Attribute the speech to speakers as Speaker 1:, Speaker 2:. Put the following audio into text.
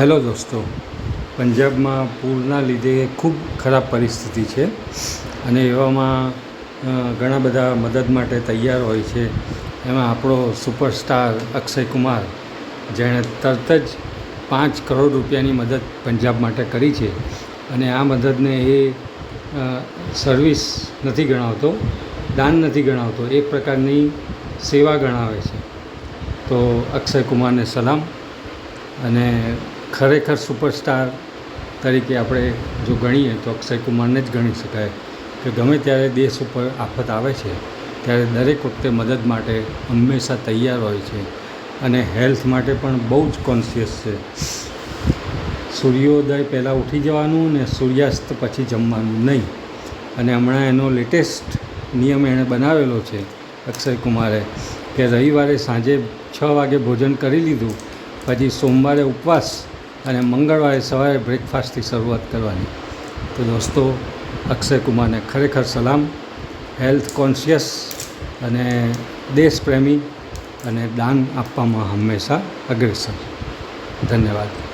Speaker 1: Hello દોસ્તો, પંજાબમાં પૂરના લીધે ખૂબ ખરાબ પરિસ્થિતિ છે અને એવામાં ઘણા બધા મદદ માટે તૈયાર હોય છે. એમાં આપણો સુપરસ્ટાર અક્ષય કુમાર, જેણે તરત જ પાંચ કરોડ રૂપિયાની મદદ પંજાબ માટે કરી છે અને આ મદદને એ સર્વિસ નથી ગણાવતો, દાન નથી ગણાવતો એક પ્રકારની સેવા ગણાવે છે. તો અક્ષય કુમારને સલામ અને ખરેખર સુપરસ્ટાર તરીકે આપણે જો ગણીએ તો અક્ષય કુમારને જ ગણી શકાય કે ગમે ત્યારે દેશ ઉપર આફત આવે છે, ત્યારે દરેક વખતે મદદ માટે હંમેશા તૈયાર હોય છે અને હેલ્થ માટે પણ બહુ જ કોન્શિયસ છે. સૂર્યોદય પહેલાં ઉઠી જવાનું ને સૂર્યાસ્ત પછી જમવાનું નહીં. અને હમણાં એનો લેટેસ્ટ નિયમ એણે બનાવેલો છે અક્ષય કુમારે કે રવિવારે સાંજે છ વાગે ભોજન કરી લીધું, પછી સોમવારે ઉપવાસ અને મંગળવારે સવારે બ્રેકફાસ્ટથી શરૂઆત કરવાની. તો દોસ્તો અક્ષય કુમારને ખરેખર સલામ. હેલ્થ કોન્શિયસ અને દેશપ્રેમી અને દાન આપવામાં હંમેશા અગ્રેસર. ધન્યવાદ.